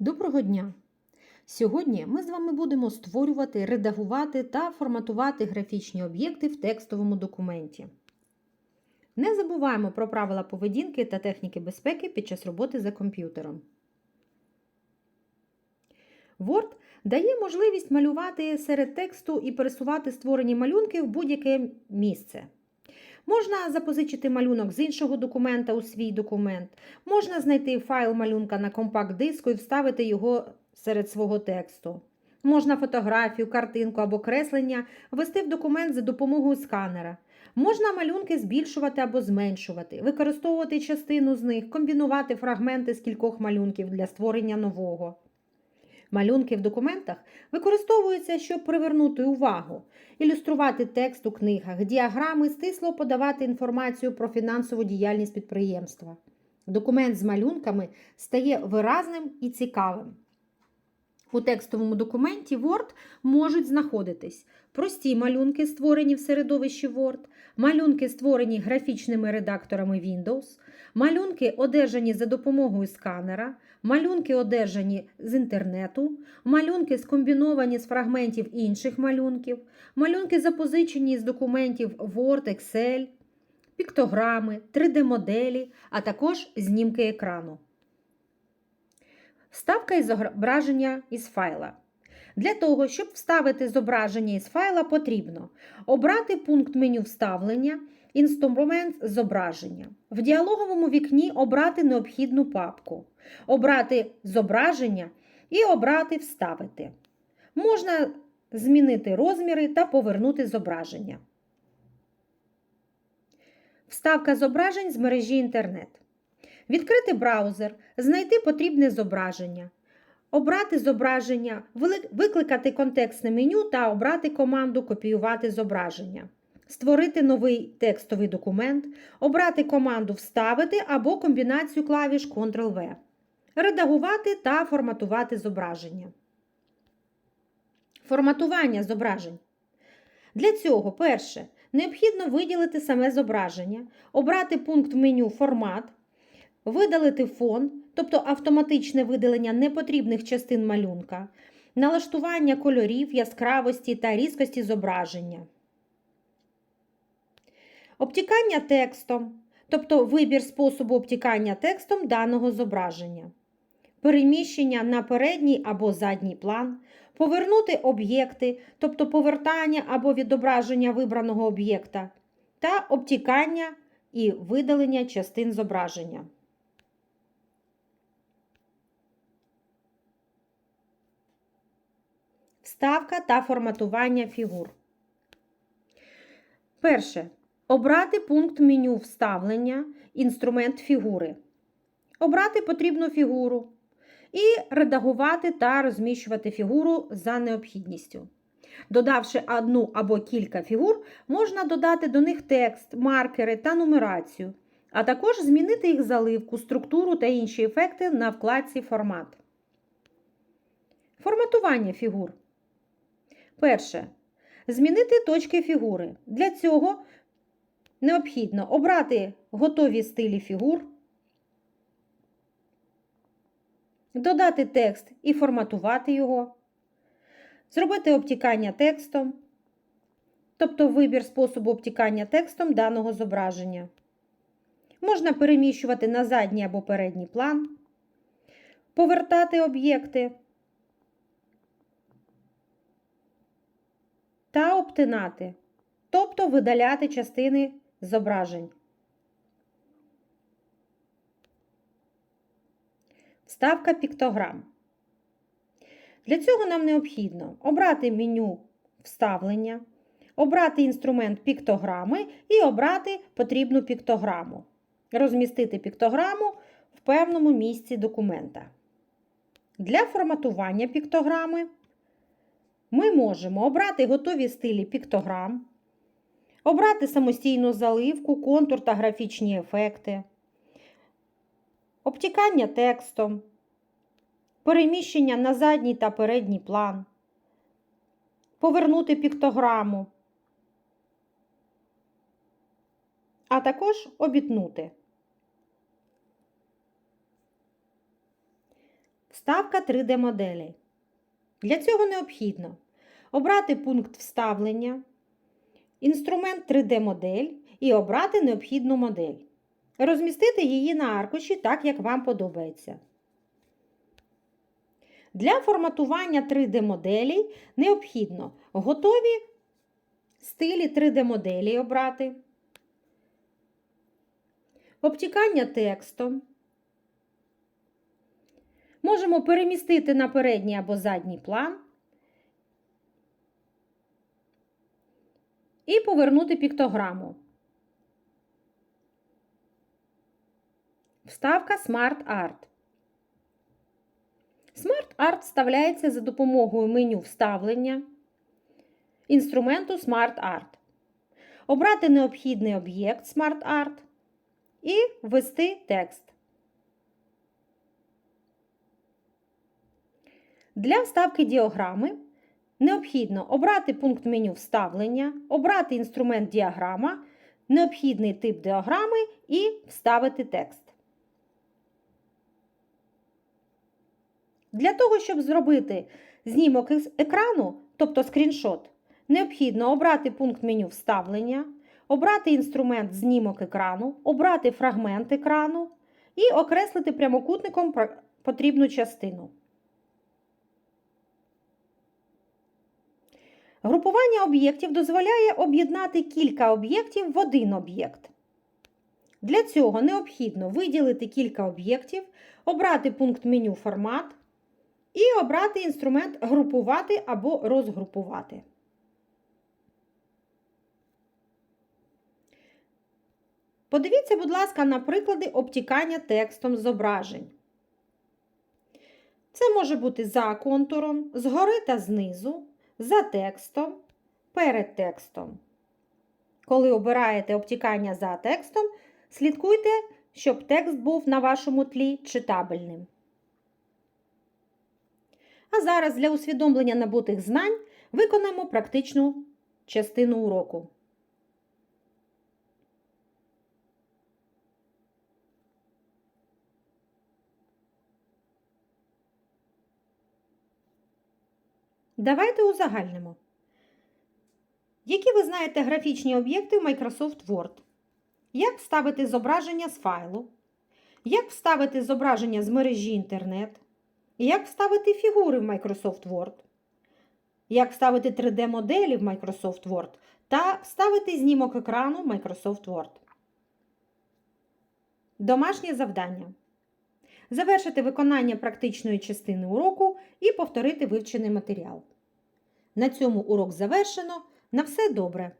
Доброго дня! Сьогодні ми з вами будемо створювати, редагувати та форматувати графічні об'єкти в текстовому документі. Не забуваємо про правила поведінки та техніки безпеки під час роботи за комп'ютером. Word дає можливість малювати серед тексту і пересувати створені малюнки в будь-яке місце. Можна запозичити малюнок з іншого документа у свій документ, можна знайти файл малюнка на компакт-диску і вставити його серед свого тексту. Можна фотографію, картинку або креслення ввести в документ за допомогою сканера. Можна малюнки збільшувати або зменшувати, використовувати частину з них, комбінувати фрагменти з кількох малюнків для створення нового. Малюнки в документах використовуються, щоб привернути увагу, ілюструвати текст у книгах, діаграми, стисло подавати інформацію про фінансову діяльність підприємства. Документ з малюнками стає виразним і цікавим. У текстовому документі Word можуть знаходитись прості малюнки, створені в середовищі Word, малюнки, створені графічними редакторами Windows, малюнки, одержані за допомогою сканера, малюнки, одержані з інтернету, малюнки, скомбіновані з фрагментів інших малюнків, малюнки, запозичені з документів Word, Excel, піктограми, 3D-моделі, а також знімки екрану. Вставка із зображення із файла. Для того, щоб вставити зображення із файла, потрібно обрати пункт меню вставлення, інструмент зображення. В діалоговому вікні обрати необхідну папку, обрати зображення і обрати Вставити. Можна змінити розміри та повернути зображення. Вставка зображень з мережі інтернет. Відкрити браузер, знайти потрібне зображення, обрати зображення, викликати контекстне меню та обрати команду Копіювати зображення, створити новий текстовий документ, обрати команду Вставити або комбінацію клавіш Ctrl-V, редагувати та форматувати зображення. Форматування зображень. Для цього, перше, необхідно виділити саме зображення, обрати пункт меню Формат. Видалити фон, тобто автоматичне видалення непотрібних частин малюнка, налаштування кольорів, яскравості та різкості зображення. Обтікання текстом, тобто вибір способу обтікання текстом даного зображення. Переміщення на передній або задній план, повернути об'єкти, тобто повертання або відображення вибраного об'єкта, та обтікання і видалення частин зображення. Вставка та форматування фігур. Перше. Обрати пункт меню вставлення, інструмент фігури. Обрати потрібну фігуру. І редагувати та розміщувати фігуру за необхідністю. Додавши одну або кілька фігур, можна додати до них текст, маркери та нумерацію, а також змінити їх заливку, структуру та інші ефекти на вкладці Формат. Форматування фігур. Перше. Змінити точки фігури. Для цього необхідно обрати готові стилі фігур, додати текст і форматувати його, зробити обтікання текстом, тобто вибір способу обтікання текстом даного зображення. Можна переміщувати на задній або передній план, повертати об'єкти. та обтинати, тобто видаляти частини зображень. Вставка піктограм. Для цього нам необхідно обрати меню вставлення, обрати інструмент піктограми і обрати потрібну піктограму. Розмістити піктограму в певному місці документа. Для форматування піктограми ми можемо обрати готові стилі піктограм, обрати самостійну заливку, контур та графічні ефекти, обтікання текстом, переміщення на задній та передній план, повернути піктограму, а також обітнути. Вставка 3D-моделі. Для цього необхідно обрати пункт вставлення, інструмент 3D-модель і обрати необхідну модель. Розмістити її на аркуші так, як вам подобається. Для форматування 3D-моделей необхідно готові стилі 3D-моделі обрати, обтікання текстом. Можемо перемістити на передній або задній план і повернути піктограму. Вставка Smart Art. Smart Art вставляється за допомогою меню вставлення інструменту Smart Art. Обрати необхідний об'єкт Smart Art і ввести текст. Для вставки діаграми необхідно обрати пункт меню вставлення, обрати інструмент діаграма, необхідний тип діаграми і вставити текст. Для того, щоб зробити знімок із екрану, тобто скріншот, необхідно обрати пункт меню вставлення, обрати інструмент знімок екрану, обрати фрагмент екрану і окреслити прямокутником потрібну частину. Групування об'єктів дозволяє об'єднати кілька об'єктів в один об'єкт. Для цього необхідно виділити кілька об'єктів, обрати пункт меню Формат і обрати інструмент Групувати або розгрупувати. Подивіться, будь ласка, на приклади обтікання текстом зображень. Це може бути за контуром, згори та знизу, за текстом, перед текстом. Коли обираєте обтікання за текстом, слідкуйте, щоб текст був на вашому тлі читабельним. А зараз для усвідомлення набутих знань виконаємо практичну частину уроку. Давайте узагальнимо. Які ви знаєте графічні об'єкти в Microsoft Word? Як вставити зображення з файлу? Як вставити зображення з мережі інтернет? Як вставити фігури в Microsoft Word? Як вставити 3D-моделі в Microsoft Word та вставити знімок екрану в Microsoft Word? Домашнє завдання. Завершити виконання практичної частини уроку і повторити вивчений матеріал. На цьому урок завершено. На все добре!